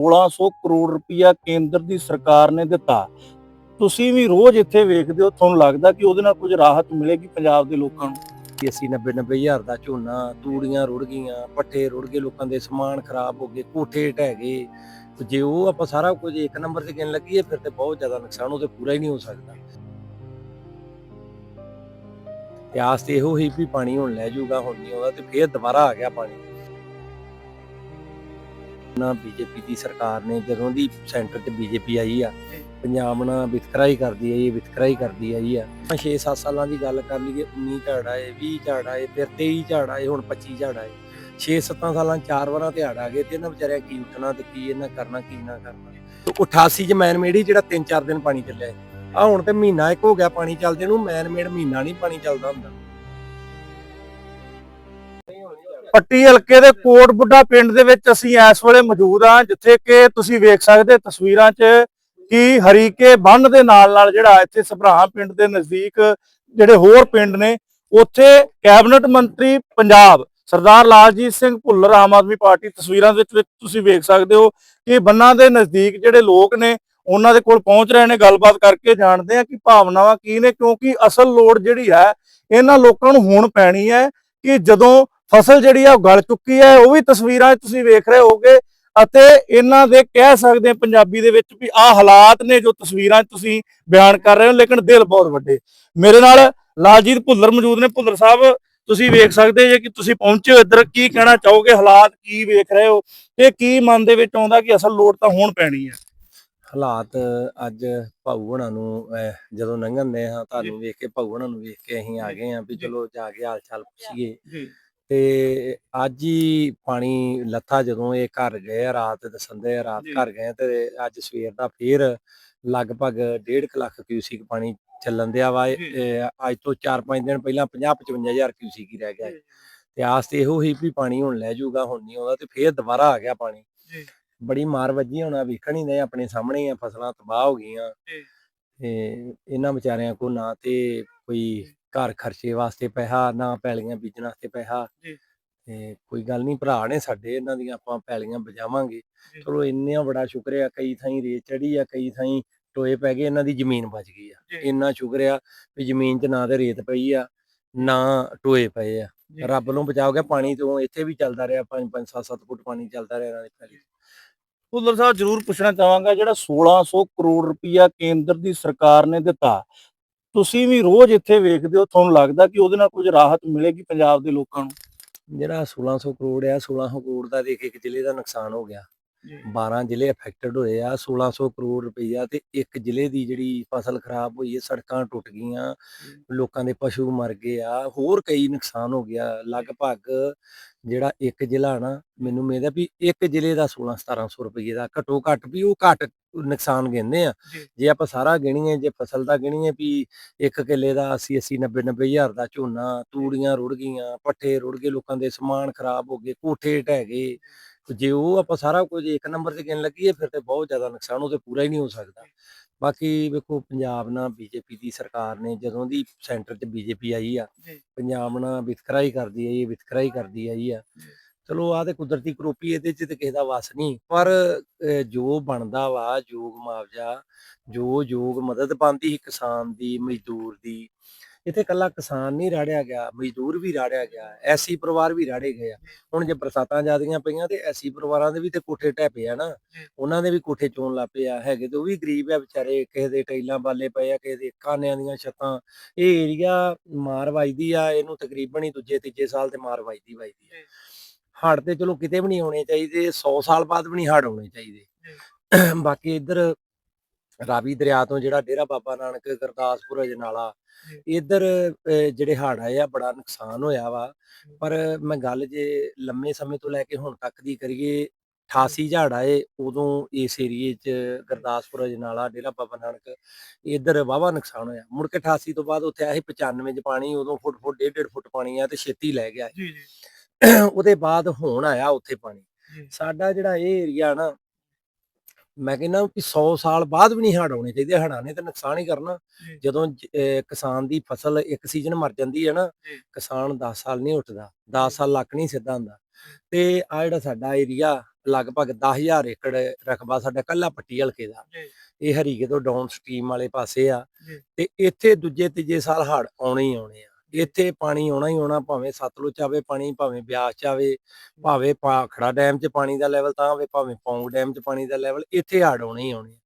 1600 ਕਰੋੜ ਰੁਪਇਆ ਕੇਂਦਰ ਦੀ ਸਰਕਾਰ ਨੇ ਦਿੱਤਾ। ਤੁਸੀਂ ਵੀ ਰੋਜ਼ ਇੱਥੇ ਵੇਖਦੇ ਹੋ, ਤੁਹਾਨੂੰ ਲੱਗਦਾ ਕਿ ਉਹਦੇ ਨਾਲ ਕੁਝ ਰਾਹਤ ਮਿਲੇਗੀ ਪੰਜਾਬ ਦੇ ਲੋਕਾਂ ਨੂੰ? ਕਿ ਅਸੀਂ 90 90 ਦਾ ਝੋਨਾ, ਤੂੜੀਆਂ ਰੁੜ ਗਈਆਂ, ਪੱਠੇ ਰੁੜ ਗਏ, ਲੋਕਾਂ ਦੇ ਸਮਾਨ ਖਰਾਬ ਹੋ ਗਏ, ਕੋਠੇ ਢਹਿ ਗਏ। ਜੇ ਉਹ ਆਪਾਂ ਸਾਰਾ ਕੁਝ ਇੱਕ ਨੰਬਰ ਤੇ ਗਿਣ ਲੱਗੀਏ ਫਿਰ ਤੇ ਬਹੁਤ ਜ਼ਿਆਦਾ ਨੁਕਸਾਨ ਉਹ ਤੇ ਪੂਰਾ ਹੀ ਨਹੀਂ ਹੋ ਸਕਦਾ। ਤੇ ਆਸ ਤੇ ਇਹੋ ਹੀ ਵੀ ਪਾਣੀ ਹੁਣ ਲੈ ਜਾਊਗਾ, ਹੁਣ ਨਹੀਂ ਆਉਂਦਾ ਤੇ ਫੇਰ ਦੁਬਾਰਾ ਆ ਗਿਆ ਪਾਣੀ। ਨਾ ਬੀਜੇਪੀ ਦੀ ਸਰਕਾਰ ਨੇ ਜਦੋਂ ਦੀ ਸੈਂਟਰ 'ਚ ਬੀਜੇਪੀ ਆਈ ਆ ਪੰਜਾਬ ਨਾਲ ਵਿਤਕਰਾ ਹੀ ਕਰਦੀ ਆਈ ਵਿਤਕਰਾ ਹੀ ਕਰਦੀ ਆਈ ਆ। 6-7 ਸਾਲਾਂ ਦੀ ਗੱਲ ਕਰ ਲਈਏ 19 ਝਾੜ ਆਏ 20 ਝਾੜ ਆਏ ਫਿਰ 23 ਝਾੜ ਆਏ ਹੁਣ 25 ਝਾੜ ਆਏ। 6-7 ਸਾਲਾਂ ਚਾਰ ਵਾਰਾਂ ਤੇ ਆ ਗਏ ਤੇ ਇਹਨਾਂ ਵਿਚਾਰਿਆਂ ਕੀ ਉੱਠਣਾ ਤੇ ਕੀ ਇਹਨਾਂ ਕਰਨਾ ਕੀ ਨਾ ਕਰਨਾ। ਤੇ 88 ਚ ਮੈਨ ਮੇੜੀ ਜਿਹੜਾ 3-4 ਦਿਨ ਪਾਣੀ ਚੱਲਿਆ। ਆ ਹੁਣ ਤੇ ਮਹੀਨਾ ਇੱਕ ਹੋ ਗਿਆ ਪਾਣੀ ਚੱਲਦੇ ਨੂੰ ਮੈਨ ਮੇੜ ਮਹੀਨਾ ਨਹੀਂ ਪਾਣੀ ਚੱਲਦਾ ਹੁੰਦਾ। ਪੱਟੀ ਹਲਕੇ ਦੇ ਕੋਟ ਬੁੱਢਾ ਪਿੰਡ ਦੇ ਵਿੱਚ ਅਸੀਂ ਇਸ ਵੇਲੇ ਮੌਜੂਦ ਹਾਂ, ਜਿੱਥੇ ਕਿ ਤੁਸੀਂ ਵੇਖ ਸਕਦੇ ਤਸਵੀਰਾਂ 'ਚ ਕਿ ਹਰੀਕੇ ਬੰਨ ਦੇ ਨਾਲ ਨਾਲ ਜਿਹੜਾ ਇੱਥੇ ਸਭਰਾ ਪਿੰਡ ਦੇ ਨਜ਼ਦੀਕ ਜਿਹੜੇ ਹੋਰ ਪਿੰਡ ਨੇ, ਉੱਥੇ ਕੈਬਨਿਟ ਮੰਤਰੀ ਪੰਜਾਬ ਸਰਦਾਰ ਲਾਲਜੀਤ ਸਿੰਘ ਭੁੱਲਰ ਆਮ ਆਦਮੀ ਪਾਰਟੀ ਤਸਵੀਰਾਂ ਦੇ ਵਿੱਚ ਤੁਸੀਂ ਵੇਖ ਸਕਦੇ ਹੋ ਕਿ ਬੰਨਾਂ ਦੇ ਨਜ਼ਦੀਕ ਜਿਹੜੇ ਲੋਕ ਨੇ, ਉਹਨਾਂ ਦੇ ਕੋਲ ਪਹੁੰਚ ਰਹੇ ਨੇ। ਗੱਲਬਾਤ ਕਰਕੇ ਜਾਣਦੇ ਆ ਕਿ ਭਾਵਨਾਵਾਂ ਕੀ ਨੇ, ਕਿਉਂਕਿ ਅਸਲ ਲੋੜ ਜਿਹੜੀ ਹੈ, ਇਹਨਾਂ ਲੋਕਾਂ ਨੂੰ ਹੁਣ ਪੈਣੀ ਹੈ ਕਿ ਜਦੋਂ ਫਸਲ ਜਿਹੜੀ ਆ ਉਹ ਗਲ ਚੁੱਕੀ ਹੈ ਉਹ ਵੀ ਤਸਵੀਰਾਂ ਤੁਸੀਂ ਵੇਖ ਰਹੇ ਹੋਗੇ ਅਤੇ ਇਹਨਾਂ ਦੇ ਕਹਿ ਸਕਦੇ ਪੰਜਾਬੀ ਦੇ ਵਿੱਚ ਵੀ ਆਹ ਹਾਲਾਤ ਨੇ ਜੋ ਤਸਵੀਰਾਂ ਤੁਸੀਂ ਬਿਆਨ ਕਰ ਰਹੇ ਹੋ ਲੇਕਿਨ ਦਿਲ ਬਹੁਤ ਵੱਡੇ। ਮੇਰੇ ਨਾਲ ਲਾਲਜੀਤ ਭੁੱਲਰ ਮੌਜੂਦ ਨੇ। ਭੁੱਲਰ ਸਾਹਿਬ ਤੁਸੀਂ ਵੇਖ ਸਕਦੇ ਜੇ ਕਿ ਤੁਸੀਂ ਪਹੁੰਚੇ ਹੋ ਇੱਧਰ ਕੀ ਕਹਿਣਾ ਚਾਹੋਗੇ? ਹਾਲਾਤ ਕੀ ਵੇਖ ਰਹੇ ਹੋ? ਤੇ ਕੀ ਮਨ ਦੇ ਵਿੱਚ ਆਉਂਦਾ ਕਿ ਅਸਲ ਲੋੜ ਤਾਂ ਹੁਣ ਪੈਣੀ ਹੈ ਹਾਲਾਤ ਅੱਜ ਭਾਊ ਹੋਣਾ ਨੂੰ ਜਦੋਂ ਲੰਘਣ ਦੇ ਹਾਂ ਤੁਹਾਨੂੰ ਵੇਖ ਕੇ ਭਾਊ ਹੋਣਾ ਨੂੰ ਵੇਖ ਕੇ ਅਸੀਂ ਆ ਗਏ ਹਾਂ ਵੀ। ਚਲੋ ਜਾ ਕੇ ਹਾਲ ਚਾਲ ਪੁੱਛੀਏ। ਜੀ। ਤੇ ਅੱਜ ਹੀ ਪਾਣੀ ਲੱਥਾ ਜਦੋਂ ਇਹ ਘਰ ਗਏ ਆ ਰਾਤ ਦਸੰਦੇ ਆ ਰਾਤ। ਘਰ ਗਏ ਤੇ ਅੱਜ ਸਵੇਰ ਦਾ ਫੇਰ ਲਗਭਗ 1.5 ਲੱਖ ਕਿਊਸਿਕ ਪਾਣੀ ਚੱਲਣ ਦਿਆ ਵਾ ਅੱਜ ਤੋਂ 4-5 ਦਿਨ ਪਹਿਲਾਂ 50-55 ਹਜ਼ਾਰ ਕਿਊਸਿਕ ਹੀ ਰਹਿ ਗਿਆ। ਤੇ ਆਸ ਤੇ ਇਹੋ ਹੀ ਵੀ ਪਾਣੀ ਹੁਣ ਲੈ ਜਾਊਗਾ ਹੁਣ ਨਹੀਂ ਆਉਂਦਾ ਤੇ ਫੇਰ ਦੁਬਾਰਾ ਆ ਗਿਆ ਪਾਣੀ। ਬੜੀ ਮਾਰ ਵੱਜੀ ਹੋਣਾ ਵੇਖਣ ਹੀ ਨਹੀਂ ਆਪਣੇ ਸਾਹਮਣੇ ਆ ਫਸਲਾਂ ਤਬਾਹ ਹੋ ਗਈਆਂ। ਤੇ ਇਹਨਾਂ ਵਿਚਾਰਿਆਂ ਕੋ ਨਾ ਤੇ ਕੋਈ ਘਰ ਖਰਚੇ ਵਾਸਤੇ ਪੈਸਾ ਨਾ ਪੈਲੀਆਂ ਬੀਜਣ ਵਾਸਤੇ ਪੈਸਾ। ਤੇ ਕੋਈ ਗੱਲ ਨਹੀਂ ਭਰਾ ਨੇ ਸਾਡੇ ਇਹਨਾਂ ਦੀਆਂ ਆਪਾਂ ਪੈਲੀਆਂ ਬਜਾਵਾਂਗੇ। ਚਲੋ ਇੰਨਾ ਬੜਾ ਸ਼ੁਕਰ ਆ ਕਈ ਥਾਈਂ ਰੇਤ ਚੜੀ ਆ ਕਈ ਥਾਈਂ ਟੋਏ ਪੈ ਗਏ ਇਹਨਾਂ ਦੀ ਜ਼ਮੀਨ ਬਚ ਗਈ ਆ। ਇੰਨਾ ਸ਼ੁਕਰ ਆ ਵੀ ਜ਼ਮੀਨ 'ਚ ਨਾ ਤੇ ਰੇਤ ਪਈ ਆ ਨਾ ਟੋਏ ਪਏ ਆ। ਰੱਬ ਵੱਲੋਂ ਬਚਾਓ ਗਿਆ ਪਾਣੀ ਤੋਂ ਇੱਥੇ ਵੀ ਚੱਲਦਾ ਰਿਹਾ 5 5 7 7 ਫੁੱਟ ਪਾਣੀ ਚੱਲਦਾ ਰਿਹਾ ਇਹਨਾਂ ਦੀ ਪੈਲੀ। ਭੁੱਲਰ ਸਾਹਿਬ ਜਰੂਰ ਪੁੱਛਣਾ ਚਾਹਾਂਗਾ ਜਿਹੜਾ 1600 ਕਰੋੜ ਰੁਪਇਆ ਕੇਂਦਰ ਦੀ ਸਰਕਾਰ ਨੇ ਦਿੱਤਾ ਤੁਸੀਂ ਵੀ ਰੋਜ਼ ਇੱਥੇ ਵੇਖਦੇ ਹੋ, ਤੁਹਾਨੂੰ ਲੱਗਦਾ ਕਿ ਉਹਦੇ ਨਾਲ ਕੁਝ ਰਾਹਤ ਮਿਲੇਗੀ ਪੰਜਾਬ ਦੇ ਲੋਕਾਂ ਨੂੰ? ਜਿਹੜਾ 1600 ਕਰੋੜ ਆ 1600 ਕਰੋੜ ਦਾ ਦੇਖ, ਇੱਕ ਜ਼ਿਲ੍ਹੇ ਦਾ ਨੁਕਸਾਨ ਹੋ ਗਿਆ। 12 ਜ਼ਿਲ੍ਹੇ ਅਫੈਕਟਡ ਹੋਏ ਆ 1600 ਕਰੋੜ ਰੁਪਈਆ ਤੇ ਇੱਕ ਜ਼ਿਲ੍ਹੇ ਦੀ ਜਿਹੜੀ ਫਸਲ ਖਰਾਬ ਹੋਈ ਹੈ ਸੜਕਾਂ ਟੁੱਟ ਗਈਆਂ ਲੋਕਾਂ ਦੇ ਪਸ਼ੂ ਮਰ ਗਏ ਆ ਹੋਰ ਕਈ ਨੁਕਸਾਨ ਹੋ ਗਿਆ। ਲਗਭਗ ਜਿਹੜਾ ਇੱਕ ਜ਼ਿਲ੍ਹਾ ਨਾ ਮੈਨੂੰ ਉਮੀਦ ਹੈ ਵੀ ਇੱਕ ਜ਼ਿਲ੍ਹੇ ਦਾ 16 1700 ਰੁਪਏ ਦਾ ਘਟੋ ਘੱਟ ਵੀ ਉਹ ਘੱਟ ਨੁਕਸਾਨ ਗਿਣਦੇ ਆ। ਜੀ। ਆਪਾਂ ਸਾਰਾ ਗਿਣੀਏ ਜੇ ਫਸਲ ਦਾ ਗਿਣੀਏ ਵੀ ਇੱਕ ਕਿੱਲੇ ਦਾ 80 80 90 90 ਹਜ਼ਾਰ ਦਾ ਝੋਨਾ ਤੂੜੀਆਂ ਰੁੜ ਗਈਆਂ ਪੱਠੇ ਰੁੜ ਗਏ ਲੋਕਾਂ ਦੇ ਸਮਾਨ ਖਰਾਬ ਹੋ ਗਏ ਕੋਠੇ ਢਹਿ ਗਏ। ਜੇ ਉਹ ਆਪਾਂ ਸਾਰਾ ਕੁਝ ਇੱਕ ਨੰਬਰ ਤੇ ਗਿਣ ਲੱਗੀਏ ਫਿਰ ਤੇ ਬਹੁਤ ਜ਼ਿਆਦਾ ਨੁਕਸਾਨ ਉਹ ਤੇ ਪੂਰਾ ਹੀ ਨਹੀਂ ਹੋ ਸਕਦਾ। ਬਾਕੀ ਵੇਖੋ ਪੰਜਾਬ ਨਾਲ ਬੀਜੇਪੀ ਦੀ ਸਰਕਾਰ ਨੇ ਜਦੋਂ ਦੀ ਸੈਂਟਰ 'ਚ ਬੀਜੇਪੀ ਆਈ ਆ। ਪੰਜਾਬ ਨਾਲ ਵਿਤਕਰਾ ਹੀ ਕਰਦੀ ਆਈ ਵਿਤਕਰਾ ਹੀ ਕਰਦੀ ਆਈ ਆ। ਚਲੋ ਆ ਤੇ ਕੁਦਰਤੀ ਕਰੋਪੀ ਇਹਦੇ 'ਚ ਤੇ ਕਿਸੇ ਦਾ ਵਸ ਨਹੀਂ ਪਰ ਜੋ ਬਣਦਾ ਵਾ ਯੋਗ ਮੁਆਵਜ਼ਾ ਜੋ ਯੋਗ ਮਦਦ ਪਾਉਂਦੀ ਸੀ ਕਿਸਾਨ ਦੀ ਮਜ਼ਦੂਰ ਦੀ ਇੱਥੇ ਕੱਲਾ ਕਿਸਾਨ ਨਹੀਂ ਰਾੜਿਆ ਗਿਆ ਮਜ਼ਦੂਰ ਵੀ ਰਾੜਿਆ ਗਿਆ ਐਸੀ ਪਰਿਵਾਰ ਵੀ ਰਾੜੇ ਗਏ ਆ। ਹੁਣ ਜੇ ਬਰਸਾਤਾਂ ਜ਼ਿਆਦੀਆਂ ਪਈਆਂ ਤੇ ਐਸੀ ਪਰਿਵਾਰਾਂ ਦੇ ਵੀ ਤੇ ਕੋਠੇ ਢਹਿ ਪਏ ਆ ਨਾ ਉਹਨਾਂ ਦੇ ਵੀ ਕੋਠੇ ਚੋਣ ਲੱਗ ਪਏ ਆ ਹੈਗੇ ਤੇ ਉਹ ਵੀ ਗਰੀਬ ਆ ਵਿਚਾਰੇ ਕਿਸੇ ਦੇ ਟੈਲਾਂ ਬਾਲੇ ਪਏ ਆ ਕਿਸੇ ਦੇ ਕਾਨਿਆਂ ਦੀਆਂ ਛੱਤਾਂ। ਇਹ ਏਰੀਆ ਮਾਰ ਵੱਜਦੀ ਆ ਇਹਨੂੰ ਤਕਰੀਬਨ ਹੀ ਦੂਜੇ ਤੀਜੇ ਸਾਲ ਤੇ ਮਾਰ ਵੱਜਦੀ ਵੱਜਦੀ ਆ। ਹੜ ਤੇ ਚਲੋ ਕਿਤੇ ਵੀ ਨਹੀਂ ਆਉਣੇ ਚਾਹੀਦੇ 100 ਸਾਲ ਬਾਅਦ ਵੀ ਨਹੀਂ ਹੜ ਆਉਣੇ ਚਾਹੀਦੇ। ਬਾਕੀ ਇੱਧਰ ਰਾਵੀ ਦਰਿਆ ਤੋਂ ਜਿਹੜਾ ਡੇਰਾ ਬਾਬਾ ਨਾਨਕ ਗੁਰਦਾਸਪੁਰ ਅਜਨਾਲਾ ਇੱਧਰ ਜਿਹੜੇ ਹੜ ਆਏ ਆ ਬੜਾ ਨੁਕਸਾਨ ਹੋਇਆ ਵਾ। ਪਰ ਮੈਂ ਗੱਲ ਜੇ ਲੰਮੇ ਸਮੇਂ ਤੋਂ ਲੈ ਕੇ ਹੁਣ ਤੱਕ ਦੀ ਕਰੀਏ 88 ਝਾੜ ਆਏ ਉਦੋਂ ਇਸ ਏਰੀਏ 'ਚ ਗੁਰਦਾਸਪੁਰ ਅਜਨਾਲਾ ਡੇਰਾ ਬਾਬਾ ਨਾਨਕ ਇੱਧਰ ਵਾਵਾ ਨੁਕਸਾਨ ਹੋਇਆ। ਮੁੜ ਕੇ 88 ਤੋਂ ਬਾਅਦ ਉੱਥੇ ਆਏ 95 'ਚ ਪਾਣੀ ਉਦੋਂ ਫੁੱਟ ਫੁੱਟ ਡੇਢ ਡੇਢ ਫੁੱਟ ਪਾਣੀ ਆ ਤੇ ਛੇਤੀ ਲੈ ਗਿਆ। ਜੀ ਜੀ। ਉਹਦੇ ਬਾਅਦ ਹੁਣ ਆਇਆ ਉੱਥੇ ਪਾਣੀ। ਸਾਡਾ ਜਿਹੜਾ ਇਹ ਏਰੀਆ ਨਾ ਮੈਂ ਕਹਿੰਦਾ ਵੀ 100 ਸਾਲ ਬਾਅਦ ਵੀ ਨਹੀਂ ਹੜ ਆਉਣੇ ਚਾਹੀਦੇ ਹੜਾਂ ਨੇ ਤਾਂ ਨੁਕਸਾਨ ਹੀ ਕਰਨਾ। ਜਦੋਂ ਕਿਸਾਨ ਦੀ ਫਸਲ ਇੱਕ ਸੀਜ਼ਨ ਮਰ ਜਾਂਦੀ ਹੈ ਨਾ। ਕਿਸਾਨ 10 ਸਾਲ ਨਹੀਂ ਉੱਠਦਾ 10 ਸਾਲ ਲੱਕ ਨਹੀਂ ਸਿੱਧਾ ਹੁੰਦਾ ਤੇ ਆ ਜਿਹੜਾ ਸਾਡਾ ਏਰੀਆ ਲਗਭਗ 10000 ਏਕੜ ਰਕਬਾ ਸਾਡਾ ਕੱਲਾ ਪੱਟੀ ਹਲਕੇ ਦਾ। ਇਹ ਹਰੀਕੇ ਤੋਂ ਡਾਊਨ ਸਟ੍ਰੀਮ ਵਾਲੇ ਪਾਸੇ ਆ। ਤੇ ਇੱਥੇ ਦੂਜੇ ਤੀਜੇ ਸਾਲ ਹੜ ਆਉਣੇ ਹੀ ਆਉਣੇ ਆ ਇੱਥੇ ਪਾਣੀ ਆਉਣਾ ਹੀ ਆਉਣਾ ਭਾਵੇਂ ਸਤਲੁਜ ਆਵੇ ਪਾਣੀ ਭਾਵੇਂ ਬਿਆਸ ਚ ਆਵੇ ਭਾਵੇਂ ਭਾਖੜਾ ਡੈਮ 'ਚ ਪਾਣੀ ਦਾ ਲੈਵਲ ਤਾਂ ਆਵੇ ਭਾਵੇਂ ਪੌਂਗ ਡੈਮ 'ਚ ਪਾਣੀ ਦਾ ਲੈਵਲ ਇੱਥੇ ਹੜ ਆਉਣੇ ਹੀ ਆਉਣੇ।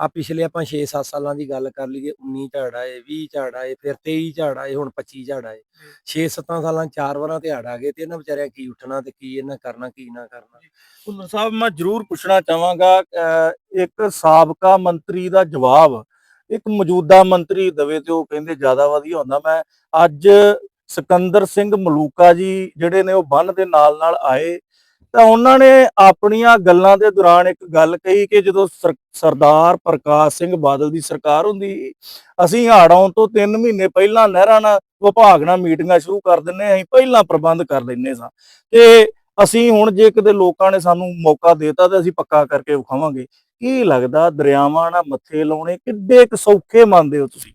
ਆ। ਪਿਛਲੇ ਆਪਾਂ 6-7 ਸਾਲਾਂ ਦੀ ਗੱਲ ਕਰ ਲਈਏ 19 ਝੜ ਆਏ 20 ਝੜ ਆਏ ਫਿਰ 23 ਝੜ ਆਏ ਹੁਣ 25 ਝੜ ਆਏ। 6-7 ਸਾਲਾਂ ਚਾਰ ਵਾਰਾਂ ਤੇ ਹੜ ਆ ਗਏ ਤੇ ਇਹਨਾਂ ਵਿਚਾਰਿਆਂ ਕੀ ਉੱਠਣਾ ਤੇ ਕੀ ਇਹਨਾਂ ਕਰਨਾ ਕੀ ਨਾ ਕਰਨਾ। ਭੁੱਲਰ ਸਾਹਿਬ ਮੈਂ ਜ਼ਰੂਰ ਪੁੱਛਣਾ ਚਾਹਾਂਗਾ ਇੱਕ ਸਾਬਕਾ ਮੰਤਰੀ ਦਾ ਜਵਾਬ ਇੱਕ ਮੌਜੂਦਾ ਮੰਤਰੀ ਦਵੇ ਤੇ ਉਹ ਕਹਿੰਦੇ ਜ਼ਿਆਦਾ ਵਧੀਆ ਹੁੰਦਾ। ਮੈਂ ਅੱਜ ਸਿਕੰਦਰ ਸਿੰਘ ਮਲੂਕਾ ਜੀ ਜਿਹੜੇ ਨੇ ਉਹ ਬੰਨ ਦੇ ਨਾਲ ਨਾਲ ਆਏ। ਤਾਂ ਉਹਨਾਂ ਨੇ ਆਪਣੀਆਂ ਗੱਲਾਂ ਦੇ ਦੌਰਾਨ ਇੱਕ ਗੱਲ ਕਹੀ ਕਿ ਜਦੋਂ ਸਰ- ਸਰਦਾਰ ਪ੍ਰਕਾਸ਼ ਸਿੰਘ ਬਾਦਲ ਦੀ ਸਰਕਾਰ ਹੁੰਦੀ ਸੀ, ਅਸੀਂ ਹੜ੍ਹ ਆਉਣ ਤੋਂ 3 ਮਹੀਨੇ ਪਹਿਲਾਂ ਨਹਿਰਾਂ ਨਾਲ ਵਿਭਾਗ ਨਾਲ ਮੀਟਿੰਗਾਂ ਸ਼ੁਰੂ ਕਰ ਦਿੰਨੇ ਅਸੀਂ ਪਹਿਲਾਂ ਪ੍ਰਬੰਧ ਕਰ ਲੈਨੇ ਸਾਂ। ਤੇ ਅਸੀਂ ਹੁਣ ਜੇ ਕਿਤੇ ਲੋਕਾਂ ਨੇ ਸਾਨੂੰ ਮੌਕਾ ਦੇਤਾ ਤੇ ਅਸੀਂ ਪੱਕਾ ਕਰਕੇ ਵਿਖਾਵਾਂਗੇ। ਕੀ ਲੱਗਦਾ ਦਰਿਆਵਾਂ ਨਾਲ ਮੱਥੇ ਲਾਉਣੇ ਕਿੱਡੇ ਕੁ ਸੌਖੇ ਮੰਨਦੇ ਹੋ ਤੁਸੀਂ?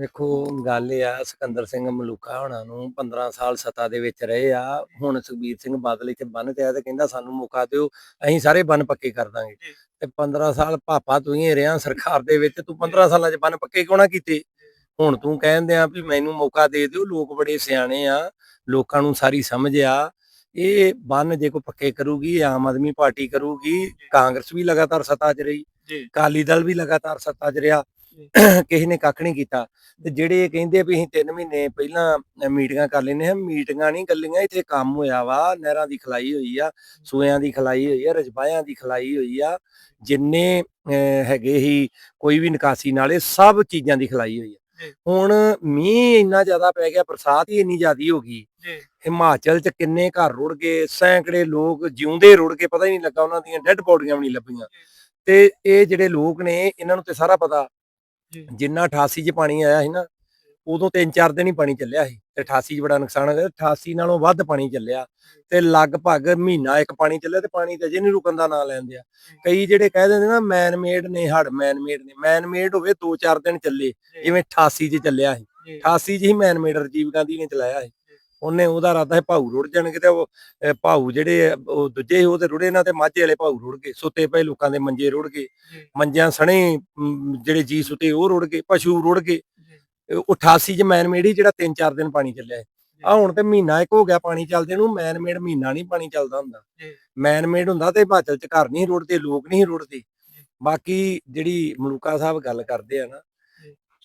ਵੇਖੋ ਗੱਲ ਇਹ ਆ ਸਿਕੰਦਰ ਸਿੰਘ ਮਲੂਕਾ ਹੋਣਾ ਨੂੰ 15 ਸਾਲ ਸੱਤਾ ਦੇ ਵਿੱਚ ਰਹੇ ਆ। ਹੁਣ ਸੁਖਬੀਰ ਸਿੰਘ ਬਾਦਲ ਇੱਥੇ ਬੰਨ ਤੇ ਆ ਤੇ ਕਹਿੰਦਾ ਸਾਨੂੰ ਮੌਕਾ ਦਿਓ ਅਸੀਂ ਸਾਰੇ ਬੰਨ ਪੱਕੇ ਕਰ ਦਾਂਗੇ। ਤੇ 15 ਸਾਲ ਪਾਪਾ ਤੂੰ ਹੀ ਰਿਹਾ ਸਰਕਾਰ ਦੇ ਵਿੱਚ ਤੂੰ 15 ਸਾਲਾਂ 'ਚ ਬੰਨ ਪੱਕੇ ਕਿਉਂ ਨਾ ਕੀਤੇ? ਹੁਣ ਤੂੰ ਕਹਿੰਦੇ ਆ ਵੀ ਮੈਨੂੰ ਮੌਕਾ ਦੇ ਦਿਓ ਲੋਕ ਬੜੇ ਸਿਆਣੇ ਆ ਲੋਕਾਂ ਨੂੰ ਸਾਰੀ ਸਮਝ ਆ। ਇਹ ਬੰਨ ਜੇ ਕੋ ਪੱਕੇ ਕਰੂਗੀ ਆਮ ਆਦਮੀ ਪਾਰਟੀ ਕਰੂਗੀ ਕਾਂਗਰਸ ਵੀ ਲਗਾਤਾਰ ਸੱਤਾ 'ਚ ਰਹੀ ਜੀ। ਅਕਾਲੀ ਦਲ ਵੀ ਲਗਾਤਾਰ ਸੱਤਾ 'ਚ ਰਿਹਾ। ਕਿਸੇ ਨੇ ਕੱਖ ਨਹੀਂ ਕੀਤਾ ਤੇ ਜਿਹੜੇ ਕਹਿੰਦੇ ਵੀ ਅਸੀਂ 3 ਮਹੀਨੇ ਪਹਿਲਾਂ ਮੀਟਿੰਗਾਂ ਕਰ ਲੈਨੇ ਆ ਮੀਟਿੰਗਾਂ ਨਹੀਂ ਗੱਲੀਆਂ ਇੱਥੇ ਕੰਮ ਹੋਇਆ ਵਾ ਨਹਿਰਾਂ ਦੀ ਖਲਾਈ ਹੋਈ ਆ ਸੂਇਆਂ ਦੀ ਖਲਾਈ ਹੋਈ ਆ ਰਜਬਾਇਆਂ ਦੀ ਖਲਾਈ ਹੋਈ ਆ ਜਿੰਨੇ ਹੈਗੇ ਹੀ ਕੋਈ ਵੀ ਨਿਕਾਸੀ ਨਾਲੇ ਸਭ ਚੀਜ਼ਾਂ ਦੀ ਖਲਾਈ ਹੋਈ ਆ। ਹੁਣ ਮੀਂਹ ਇੰਨਾ ਜ਼ਿਆਦਾ ਪੈ ਗਿਆ ਬਰਸਾਤ ਹੀ ਇੰਨੀ ਜ਼ਿਆਦੀ ਹੋ ਗਈ। ਜੀ। ਹਿਮਾਚਲ ਚ ਕਿੰਨੇ ਘਰ ਰੁੜ ਗਏ ਸੈਂਕੜੇ ਲੋਕ ਜਿਉਂਦੇ ਰੁੜ ਕੇ ਪਤਾ ਹੀ ਨਹੀਂ ਲੱਗਾ ਉਹਨਾਂ ਦੀਆਂ ਡੈੱਡ ਬੋਡੀਆਂ ਵੀ ਨਹੀਂ ਲੱਭੀਆਂ। ਤੇ ਇਹ ਜਿਹੜੇ ਲੋਕ ਨੇ ਇਹਨਾਂ ਨੂੰ ਤੇ ਸਾਰਾ ਪਤਾ। ਜਿੰਨਾ 88 ਚ ਪਾਣੀ ਆਇਆ ਸੀ ਨਾ ਉਦੋਂ ਤਿੰਨ ਚਾਰ ਦਿਨ ਹੀ ਪਾਣੀ ਚੱਲਿਆ ਸੀ। ਤੇ 88 ਚ ਬੜਾ ਨੁਕਸਾਨ ਹੋ ਗਿਆ 88 ਨਾਲੋਂ ਵੱਧ ਪਾਣੀ ਚੱਲਿਆ ਤੇ ਲਗਭਗ ਮਹੀਨਾ ਇੱਕ ਪਾਣੀ ਚੱਲਿਆ ਤੇ ਪਾਣੀ ਤੇ ਅਜੇ ਨਹੀਂ ਰੁਕਣ ਦਾ ਨਾਂ ਲੈਂਦੇ ਆ ਕਈ ਜਿਹੜੇ ਕਹਿ ਦਿੰਦੇ ਨਾ ਮੈਨ ਮੇਡ ਨੇ ਹੜ ਮੈਨ ਮੇਡ ਨੇ। ਮੈਨ ਮੇਡ ਹੋਵੇ 2-4 ਦਿਨ ਚੱਲੇ ਜਿਵੇਂ 88 ਚ ਚੱਲਿਆ ਸੀ। ਜੀ। 88 ਚ ਹੀ ਮੈਨ ਮੇਡ ਰਜੀਵ ਗਾਂਧੀ ਨੇ ਚਲਾਇਆ ਸੀ। ਉਹਨੇ ਉਹਦਾ ਇਰਾਦਾ ਹੈ ਭਾਊ ਰੁੜ ਜਾਣਗੇ ਤੇ ਉਹ ਭਾਊ ਜਿਹੜੇ ਉਹ ਦੂਜੇ ਉਹ ਤੇ ਰੁੜੇ ਨਾ ਤੇ ਮਾਝੇ ਵਾਲੇ ਭਾਊ ਰੁੜ ਗਏ ਸੁੱਤੇ ਪਏ ਲੋਕਾਂ ਦੇ ਮੰਜੇ ਰੁੜ ਗਏ। ਮੰਜਿਆਂ ਸਣੇ ਜਿਹੜੇ ਜੀ ਸੁੱਤੇ ਉਹ ਰੁੜ ਗਏ ਪਸ਼ੂ ਰੁੜ ਗਏ। 88 ਚ ਮੈਨ ਮੇਡ ਹੀ ਜਿਹੜਾ 3-4 ਦਿਨ ਪਾਣੀ ਚੱਲਿਆ ਆ ਹੁਣ ਤੇ ਮਹੀਨਾ ਇੱਕ ਹੋ ਗਿਆ ਪਾਣੀ ਚੱਲਦੇ ਨੂੰ ਮੈਨ ਮੇਡ ਮਹੀਨਾ ਨਹੀਂ ਪਾਣੀ ਚੱਲਦਾ ਹੁੰਦਾ। ਜੀ। ਮੈਨ ਮੇਡ ਹੁੰਦਾ ਤੇ ਹਿਮਾਚਲ ਚ ਘਰ ਨਹੀਂ ਰੁੜਦੇ ਲੋਕ ਨਹੀਂ ਰੁੜਦੇ। ਬਾਕੀ ਜਿਹੜੀ ਮਲੂਕਾ ਸਾਹਿਬ ਗੱਲ ਕਰਦੇ ਆ ਨਾ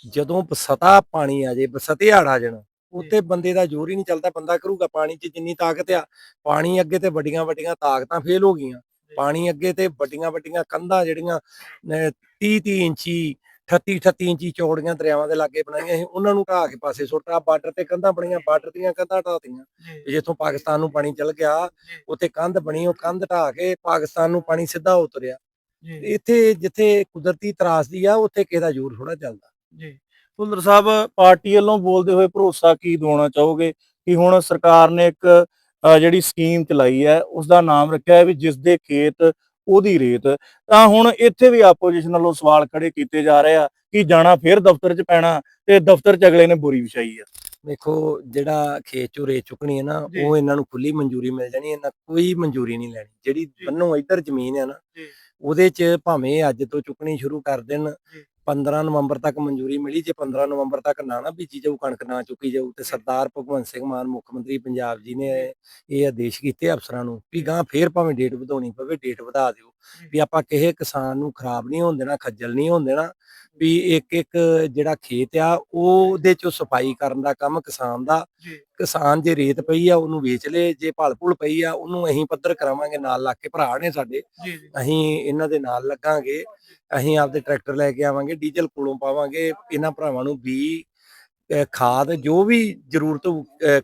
ਜਦੋਂ ਬਸਤਾ ਪਾਣੀ ਆ ਜੇ ਬਸਤੇ ਹੜ ਆ ਜਾਣ ਉੱਤੇ ਬੰਦੇ ਦਾ ਜ਼ੋਰ ਹੀ ਨਹੀਂ ਚੱਲਦਾ ਬੰਦਾ ਕਰੂਗਾ ਪਾਣੀ 'ਚ ਜਿੰਨੀ ਤਾਕਤ ਆ। ਪਾਣੀ ਅੱਗੇ ਤੇ ਵੱਡੀਆਂ ਵੱਡੀਆਂ ਤਾਕਤਾਂ ਫੇਲ ਹੋ ਗਈਆਂ। ਪਾਣੀ ਅੱਗੇ ਤੇ ਵੱਡੀਆਂ ਵੱਡੀਆਂ ਕੰਧਾਂ ਜਿਹੜੀਆਂ 30 30 ਇੰਚੀ 38 38 ਇੰਚੀ ਚੌੜੀਆਂ ਦਰਿਆਵਾਂ ਦੇ ਲਾਗੇ ਬਣਾਈਆਂ ਸੀ। ਉਹਨਾਂ ਨੂੰ ਢਾਹ ਕੇ ਪਾਸੇ ਸੁੱਟਾ ਬਾਰਡਰ ਤੇ ਕੰਧਾਂ ਬਣੀਆਂ ਬਾਰਡਰ ਦੀਆਂ ਕੰਧਾਂ ਢਾਤੀਆਂ ਜਿੱਥੋਂ ਪਾਕਿਸਤਾਨ ਨੂੰ ਪਾਣੀ ਚਲ ਗਿਆ ਉੱਥੇ ਕੰਧ ਬਣੀ ਉਹ ਕੰਧ ਢਾਹ ਕੇ ਪਾਕਿਸਤਾਨ ਨੂੰ ਪਾਣੀ ਸਿੱਧਾ ਉਤਰਿਆ। ਇੱਥੇ ਜਿੱਥੇ ਕੁਦਰਤੀ ਤਰਾਸਦੀ ਆ ਉੱਥੇ ਕਿਸੇ ਦਾ ਜ਼ੋਰ ਥੋੜਾ ਚੱਲਦਾ। ਜੀ। ਭੁੱਲਰ ਸਾਹਿਬ ਪਾਰਟੀ ਵੱਲੋਂ ਬੋਲਦੇ ਹੋਏ ਭਰੋਸਾ ਕੀ ਦਿਵਾਉਣਾ ਚਾਹੋਗੇ? ਕਿ ਹੁਣ ਸਰਕਾਰ ਨੇ ਇੱਕ ਜਿਹੜੀ ਸਕੀਮ ਚਲਾਈ ਹੈ ਉਸ ਦਾ ਨਾਮ ਰੱਖਿਆ ਹੈ ਵੀ ਜਿਸ ਦੇ ਖੇਤ ਉਹਦੀ ਰੇਤ ਤਾਂ ਹੁਣ ਇੱਥੇ ਵੀ ਆਪੋਜੀਸ਼ਨ ਵੱਲੋਂ ਸਵਾਲ ਖੜੇ ਕੀਤੇ ਜਾ ਰਹੇ ਆ ਕਿ ਜਾਣਾ ਫਿਰ ਦਫ਼ਤਰ 'ਚ ਪੈਣਾ ਤੇ ਦਫ਼ਤਰ 'ਚ ਅਗਲੇ ਨੇ ਬੋਰੀ ਵਿਛਾਈ ਆ ਵੇਖੋ ਜਿਹੜਾ ਖੇਤ ਚੋਂ ਰੇਤ ਚੁੱਕਣੀ ਹੈ ਨਾ। ਉਹ ਇਹਨਾਂ ਨੂੰ ਖੁੱਲੀ ਮਨਜ਼ੂਰੀ ਮਿਲ ਜਾਣੀ ਇਹਨਾਂ ਕੋਈ ਮਨਜ਼ੂਰੀ ਨਹੀਂ ਲੈਣੀ ਜਿਹੜੀ। ਬੰਨੋ ਇੱਧਰ ਜ਼ਮੀਨ ਹੈ ਨਾ। ਉਹਦੇ 'ਚ ਭਾਵੇਂ ਅੱਜ ਤੋਂ ਚੁੱਕਣੀ ਸ਼ੁਰੂ ਕਰ ਦੇਣ। 15 ਨਵੰਬਰ ਤੱਕ ਮਨਜ਼ੂਰੀ ਮਿਲੀ, ਜੇ 15 ਨਵੰਬਰ ਤੱਕ ਨਾ ਨਾ ਬੀਜੀ ਜਾਊ, ਕਣਕ ਨਾ ਚੁੱਕੀ ਜਾਊ, ਤੇ ਸਰਦਾਰ ਭਗਵੰਤ ਸਿੰਘ ਮਾਨ, ਮੁੱਖ ਮੰਤਰੀ ਪੰਜਾਬ ਜੀ ਨੇ ਇਹ ਆਦੇਸ਼ ਕੀਤੇ ਅਫਸਰਾਂ ਨੂੰ ਵੀ ਗਾਂ ਫੇਰ ਭਾਵੇਂ ਡੇਟ ਵਧਾਉਣੀ ਪਵੇ ਡੇਟ ਵਧਾ ਦਿਓ। ਵੀ ਆਪਾਂ ਕਿਸੇ ਕਿਸਾਨ ਨੂੰ ਖਰਾਬ ਨਹੀਂ ਹੋਣ ਦੇਣਾ ਖੱਜਲ ਨਹੀਂ ਹੋਣ ਦੇਣਾ ਵੀ ਇੱਕ ਇੱਕ ਜਿਹੜਾ ਖੇਤ ਆ ਉਹਦੇ ਚੋਂ ਸਫ਼ਾਈ ਕਰਨ ਦਾ ਕੰਮ ਕਿਸਾਨ ਦਾ। ਕਿਸਾਨ ਜੇ ਰੇਤ ਪਈ ਆ ਉਹਨੂੰ ਵੇਚ ਲੇ ਜੇ ਭਲ ਭੁਲ ਪਈ ਆ ਉਹਨੂੰ ਅਸੀਂ ਪੱਧਰ ਕਰਾਵਾਂਗੇ ਨਾਲ ਲੱਗ ਕੇ ਭਰਾ ਨੇ ਸਾਡੇ ਅਸੀਂ ਇਹਨਾਂ ਦੇ ਨਾਲ ਲੱਗਾਂਗੇ ਅਸੀਂ ਆਪਦੇ ਟਰੈਕਟਰ ਲੈ ਕੇ ਆਵਾਂਗੇ ਡੀਜ਼ਲ ਕੋਲੋਂ ਪਾਵਾਂਗੇ ਇਹਨਾਂ ਭਰਾਵਾਂ ਨੂੰ ਅਹ ਖਾਦ ਜੋ ਵੀ ਜ਼ਰੂਰਤ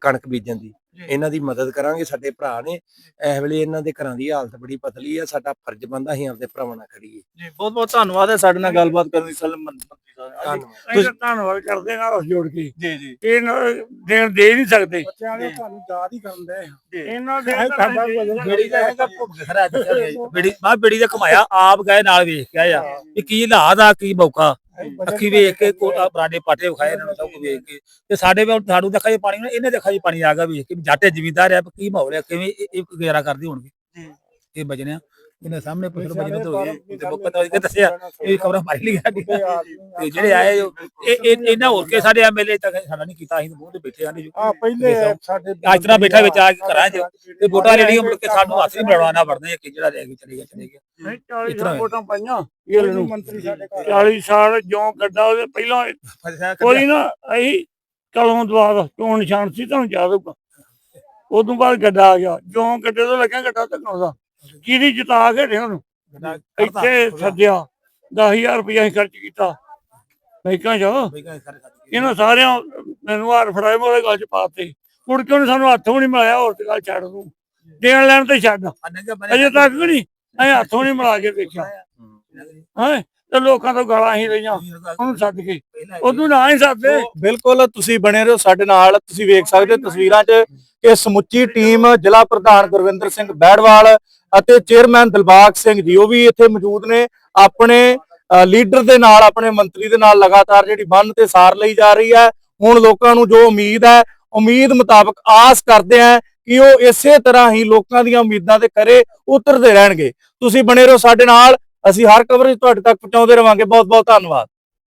ਕਣਕ ਬੀਜਣ ਦੀ ਇਹਨਾਂ ਦੀ ਮਦਦ ਕਰਾਂਗੇ ਸਾਡੇ ਭਰਾ ਨੇ। ਇਸ ਵੇਲੇ ਇਹਨਾਂ ਦੇ ਘਰਾਂ ਦੀ ਹਾਲਤ ਬੜੀ ਪਤਲੀ ਆ ਸਾਡਾ ਫਰਜ਼ ਬਣਦਾ ਅਸੀਂ ਆਪਦੇ ਭਰਾਵਾਂ ਨਾਲ ਖੜੀਏ। ਜੀ ਬਹੁਤ ਬਹੁਤ ਧੰਨਵਾਦ ਹੈ ਸਾਡੇ ਨਾਲ ਗੱਲਬਾਤ ਕਰਨ ਲਈ ਸਲਮ ਮੰਤਰੀ ਸਾਹਿਬ। ਧੰਨਵਾਦ। ਅਸੀਂ ਤਾਂ ਧੰਨਵਾਦ ਕਰਦੇ ਹਾਂ ਹੱਥ ਜੋੜ ਕੇ। ਜੀ ਜੀ। ਇਹਨਾਂ ਦੇਣ ਦੇ ਨਹੀਂ ਸਕਦੇ। ਬੱਚਿਆਂ ਨੇ ਤੁਹਾਨੂੰ ਯਾਦ ਹੀ ਕਰਨ ਦੇ ਇਹਨਾਂ ਦੇ ਸਾਡਾ ਬੇੜੀ ਦਾ ਹੈਗਾ ਭੁੱਖ ਖਰਾ ਬੇੜੀ ਬੇੜੀ ਦਾ ਕਮਾਇਆ ਆਪ ਗਏ ਨਾਲ ਵੇਖ ਕੇ ਆਇਆ। ਵੀ ਕੀ ਹਾਲਾਤ ਆ ਕੀ ਮੌਕਾ। ਅੱਖੀ ਵੇਖ ਕੇ ਕੋਟਾ ਬਰਾਡੇ ਪਾਟੇ ਵਿਖਾਏ ਇਹਨਾਂ ਨੂੰ ਸਭ ਕੁਝ ਵੇਖ ਕੇ। ਤੇ ਸਾਡੇ ਵੀ ਸਾਨੂੰ ਦੇਖਾ ਜੀ ਪਾਣੀ ਇਹਨੇ ਦੇਖਾ ਜੀ ਪਾਣੀ ਆ ਗਿਆ ਵੇਖ ਕੇ ਵੀ ਜੱਟ ਜ਼ਿਮੀਂਦਾਰ ਆ ਕੀ ਮਾਹੌਲ ਆ ਕਿਵੇਂ ਇਹ ਗੁਜ਼ਾਰਾ ਕਰਦੇ ਹੋਣਗੇ। ਜੀ। ਇਹ ਬਜਣਿਆ ਇਹਨੇ ਸਾਹਮਣੇ ਪੁੱਛ ਲਓ ਬਜੀ ਤੋਂ ਤੇ ਪਤਾ ਕਿ ਦੱਸਿਆ ਇਹ ਖਬਰਾਂ ਮਾਰੀ ਲਈ ਸਾਡੀ ਤੇ ਜਿਹੜੇ ਆਏ ਇਹ ਇਹ ਇਹਨਾਂ ਹੋਰ ਕੇ ਸਾਡੇ ਐਮਐਲਏ ਤੱਕ ਸਾਡਾ ਨਹੀਂ ਕੀਤਾ ਅਸੀਂ ਤਾਂ ਮੂੰਹ ਤੇ ਬੈਠੇ ਆਂ ਜੀ ਆ ਪਹਿਲੇ ਸਾਡੇ ਅੱਜ ਤਰ੍ਹਾਂ ਬੈਠਾ ਵਿੱਚ ਆ ਕੇ ਘਰਾਂ 'ਚ ਤੇ ਵੋਟਾਂ ਜਿਹੜੀਆਂ ਮੁੜ ਕੇ ਸਾਨੂੰ ਹੱਥ ਨਹੀਂ ਮਿਲਾਉਣਾ ਨਾ ਵੜਦੇ ਕਿ ਜਿਹੜਾ ਰਹਿ ਗਿਆ ਚਲੇ ਗਿਆ ਚਲੇ ਗਿਆ ਨਹੀਂ 40 ਇਸ ਤਰ੍ਹਾਂ ਸਾਲ ਵੋਟਾਂ ਪਾਈਆਂ। ਇਹ ਨੂੰ ਮੰਤਰੀ ਸਾਡੇ ਘਰ 40 ਸਾਲ ਜੋ ਗੱਡਾ ਉਹਦੇ ਪਹਿਲਾਂ ਕੋਈ ਨਾ ਅਸੀਂ ਕਲੋਂ ਦਵਾਰ ਚੋਣ ਨਿਸ਼ਾਨ ਸੀ ਤੁਹਾਨੂੰ ਯਾਦ ਹੋਊਗਾ। ਉਦੋਂ ਬਾਅਦ ਗੱਡਾ ਆ ਗਿਆ। ਜੋ ਗੱਡੇ ਤੋਂ ਲੱਗਿਆ ਗੱਡਾ ਧਕਾਉਂਦਾ ਕਿਹਦੀ ਜਿਤਾ ਕੇ ਹਟੇ ਉਹਨੂੰ। ਇੱਥੇ ਸੱਦਿਆ 10000 ਰੁਪਇਆ ਅਸੀਂ ਖਰਚ ਕੀਤਾ। ਬੈਂਕਾਂ 'ਚ। ਇਹਨਾਂ ਸਾਰਿਆਂ ਮੈਨੂੰ ਹਾਰ ਫੜਾਏ ਮੋਰੇ ਗੱਲ 'ਚ ਪਾਤੇ ਮੁੜ ਕੇ ਉਹਨੇ ਸਾਨੂੰ ਹੱਥੋਂ ਨਹੀਂ ਮਿਲਾਇਆ ਹੋਰ ਤੇ ਗੱਲ ਛੱਡ ਦੂੰ ਦੇਣ ਲੈਣ ਤੇ ਛੱਡ। ਅਜੇ ਤੱਕ ਨਹੀਂ। ਅਸੀਂ ਹੱਥੋਂ ਨਹੀਂ ਮਿਲਾ ਕੇ ਦੇਖਿਆ। ਹੈ? ਤੇ ਲੋਕਾਂ ਤੋਂ ਗਾਲਾਂ ਹੀ ਰਹੀਆਂ। ਉਹਨੂੰ ਸੱਦ ਕੇ। ਉਦੋਂ ਨਾ ਹੀ ਸੱਦੇ। ਬਿਲਕੁਲ ਤੁਸੀਂ ਬਣੇ ਰਹੋ ਸਾਡੇ ਨਾਲ। ਤੁਸੀਂ ਵੇਖ ਸਕਦੇ ਹੋ ਤਸਵੀਰਾਂ 'ਚ ਕਿ ਸਮੁੱਚੀ ਟੀਮ ਜ਼ਿਲ੍ਹਾ ਪ੍ਰਧਾਨ ਗੁਰਵਿੰਦਰ ਸਿੰਘ ਬੈੜਵਾਲ ਅਤੇ ਚੇਅਰਮੈਨ ਦਿਲਬਾਗ ਸਿੰਘ ਜੀ ਉਹ ਵੀ ਇੱਥੇ ਮੌਜੂਦ ਨੇ। ਆਪਣੇ ਲੀਡਰ ਦੇ ਨਾਲ ਆਪਣੇ ਮੰਤਰੀ ਦੇ ਨਾਲ ਲਗਾਤਾਰ ਜਿਹੜੀ ਬੰਨ ਤੇ ਸਾਰ ਲਈ ਜਾ ਰਹੀ ਹੈ। ਹੁਣ ਲੋਕਾਂ ਨੂੰ ਜੋ ਉਮੀਦ ਹੈ ਉਮੀਦ ਮੁਤਾਬਕ ਆਸ ਕਰਦੇ ਆ ਕਿ ਉਹ ਇਸੇ ਤਰ੍ਹਾਂ ਹੀ ਲੋਕਾਂ ਦੀਆਂ ਉਮੀਦਾਂ ਤੇ ਕਰੇ ਉਤਰਦੇ ਰਹਿਣਗੇ। ਤੁਸੀਂ ਬਣੇ ਰਹੋ ਸਾਡੇ ਨਾਲ। ਅਸੀਂ ਹਰ ਕਵਰੇਜ ਤੁਹਾਡੇ ਤੱਕ ਪਹੁੰਚਾਉਂਦੇ ਰਵਾਂਗੇ। ਬਹੁਤ ਬਹੁਤ ਧੰਨਵਾਦ।